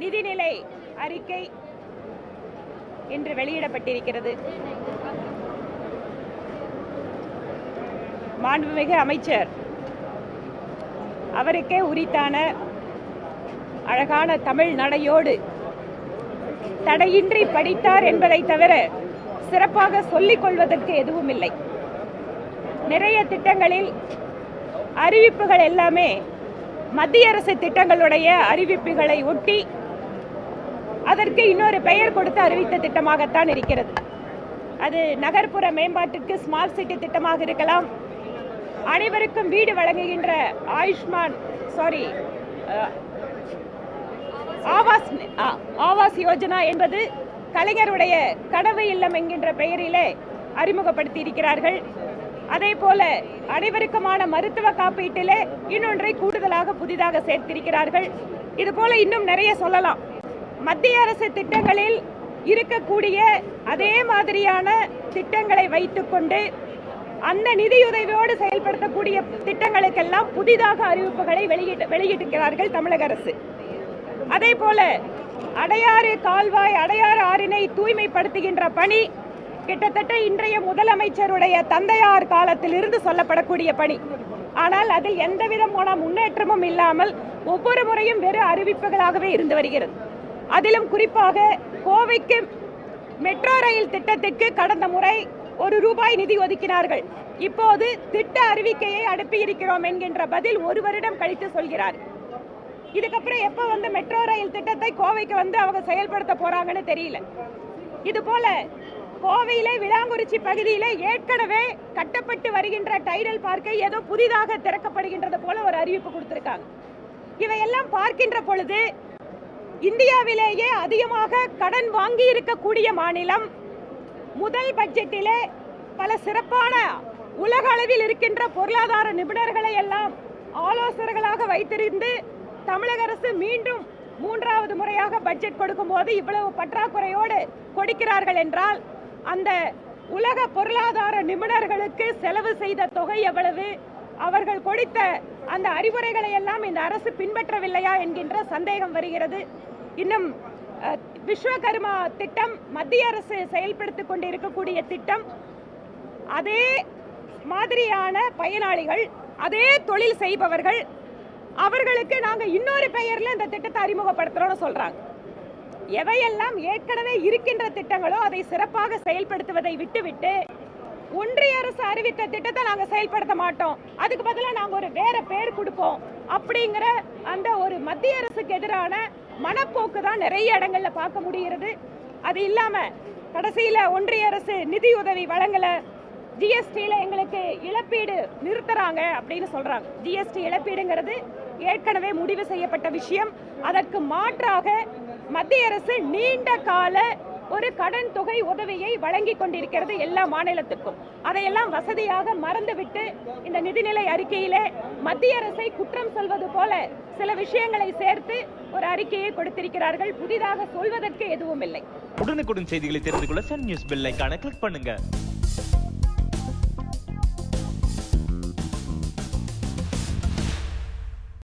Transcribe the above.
நிதிநிலை அறிக்கை இன்று வெளியிடப்பட்டிருக்கிறது. மாண்புமிகு அமைச்சர் அவருக்கே உரித்தான அழகான தமிழ் நடையோடு தடையின்றி படித்தார் என்பதை தவிர சிறப்பாக சொல்லிக் கொள்வதற்கு எதுவும் இல்லை நிறைய திட்டங்களில் அறிவிப்புகள் எல்லாமே மத்திய அரசு திட்டங்களுடைய அறிவிப்புகளை ஒட்டி அதற்கு இன்னொரு பெயர் கொடுத்து அறிவித்த திட்டமாகத்தான் இருக்கிறது. அது நகர்ப்புற மேம்பாட்டிற்கு ஸ்மார்ட் சிட்டி திட்டமாக இருக்கலாம். அனைவருக்கும் வீடு வழங்குகின்ற ஆயுஷ்மான் சாரி ஆவாஸ் ஆவாஸ் யோஜனா என்பது கலைஞருடைய கனவு இல்லம் என்கின்ற பெயரிலே அறிமுகப்படுத்தி இருக்கிறார்கள் அதே போல அனைவருக்குமான மருத்துவ காப்பீட்டிலே இன்னொன்றை கூடுதலாக புதிதாக சேர்த்திருக்கிறார்கள். இது போல இன்னும் நிறைய சொல்லலாம். மத்திய அரசு திட்டங்களில் இருக்கக்கூடிய அதே மாதிரியான திட்டங்களை வைத்துக்கொண்டு அந்த நிதியுதவியோடு செயல்படுத்தக்கூடிய திட்டங்களுக்கெல்லாம் புதிதாக அறிவிப்புகளை வெளியிட்டு வெளியிட்டிருக்கிறார்கள் தமிழக அரசு. அதே போல அடையாறு கால்வாய் அடையாறு ஆறினை தூய்மைப்படுத்துகின்ற பணி கிட்டத்தட்ட இன்றைய முதலமைச்சருடைய தந்தையார் காலத்திலிருந்து சொல்லப்படக்கூடிய பணி. ஆனால் அதில் எந்த விதமான முன்னேற்றமும் இல்லாமல் ஒவ்வொரு முறையும் வெறும் அறிவிப்புகளாகவே இருந்து வருகிறது. அதிலும் குறிப்பாக கோவைக்கு மெட்ரோ ரயில் திட்டத்திற்கு கடந்த முறை ஒரு ரூபாய் நிதி ஒதுக்கினார்கள். இப்போது திட்ட அறிவிக்கையை அனுப்பியிருக்கிறோம் என்கின்ற பதில் ஒரு வருடம் கழித்து சொல்கிறார். இதுக்கப்புறம் எப்போ வந்து மெட்ரோ ரயில் திட்டத்தை கோவைக்கு வந்து அவங்க செயல்படுத்த போறாங்கன்னு தெரியல. இது போல கோவையில விளாங்குறிச்சி பகுதியில் ஏற்கனவே கட்டப்பட்டு வருகின்ற டைடல் பார்க்கை ஏதோ புதிதாக திறக்கப்படுகின்றது போல ஒரு அறிவிப்பு கொடுத்திருக்காங்க. இவையெல்லாம் பார்க்கின்ற பொழுது இந்தியாவிலேயே அதிகமாக கடன் வாங்கி இருக்கக்கூடிய மாநிலம். முதல் பட்ஜெட்டிலே பல சிறப்பான உலக அளவில் இருக்கின்ற பொருளாதார நிபுணர்களை எல்லாம் ஆலோசகர்களாக வைத்திருந்து தமிழக அரசு மீண்டும் மூன்றாவது முறையாக பட்ஜெட் கொடுக்கும்போது இவ்வளவு பற்றாக்குறையோடு கொடுக்கிறார்கள் என்றால் அந்த உலக பொருளாதார நிபுணர்களுக்கு செலவு செய்த தொகை எவ்வளவு? அவர்கள் கொடுத்த அந்த அறிவுரைகளை எல்லாம் இந்த அரசு பின்பற்றவில்லையா என்கின்ற சந்தேகம் வருகிறது. இன்னும் விஸ்வகர்மா திட்டம் மத்திய அரசு செயல்படுத்திக் கொண்டிருக்கக்கூடிய திட்டம். அதே மாதிரியான பயனாளிகள் அதே தொழில் செய்பவர்கள் அவர்களுக்கு நாங்கள் இன்னொரு பெயரில் இந்த திட்டத்தை அறிமுகப்படுத்துகிறோன்னு சொல்கிறாங்க எவையெல்லாம் ஏற்கனவே இருக்கின்ற திட்டங்களோ அதை சிறப்பாக செயல்படுத்துவதை விட்டுவிட்டு ஒன்றிய அரசு அறிவித்த திட்டத்தை நாங்கள் செயல்படுத்த மாட்டோம். அதுக்கு பதிலாக நாங்கள் ஒரு வேற பேர் கொடுப்போம். அப்படிங்கிற அந்த ஒரு மத்திய அரசுக்கு எதிரான மனப்போக்கு தான் நிறைய இடங்கள்ல பார்க்க முடிகிறது. அது இல்லாமல் கடைசியில் ஒன்றிய அரசு நிதியுதவி வழங்கலை. ஜிஎஸ்டியில் எங்களுக்கு இழப்பீடு நிறுத்துறாங்க அப்படின்னு சொல்கிறாங்க ஜிஎஸ்டி இழப்பீடுங்கிறது ஏற்கனவே முடிவு செய்யப்பட்ட விஷயம். அதற்கு மாற்றாக மத்திய அரசு நீண்ட கால ஒரு கடன் தொகை உதவியை வழங்கி கொண்டிருக்கிறது எல்லா மாநிலத்துக்கும். அதையெல்லாம் வசதியாக மறந்துவிட்டு இந்த நிதிநிலை அறிக்கையிலே மத்திய அரசை குற்றம் சொல்வது போல சில விஷயங்களை சேர்த்து ஒரு அறிக்கையை கொடுத்திருக்கிறார்கள். புதிதாக சொல்வதற்கு எதுவும் இல்லை உடனுக்குடன் செய்திகளை தெரிந்து கொள்ள சன் நியூஸ் பெல்லைக்கான கிளிக் பண்ணுங்க.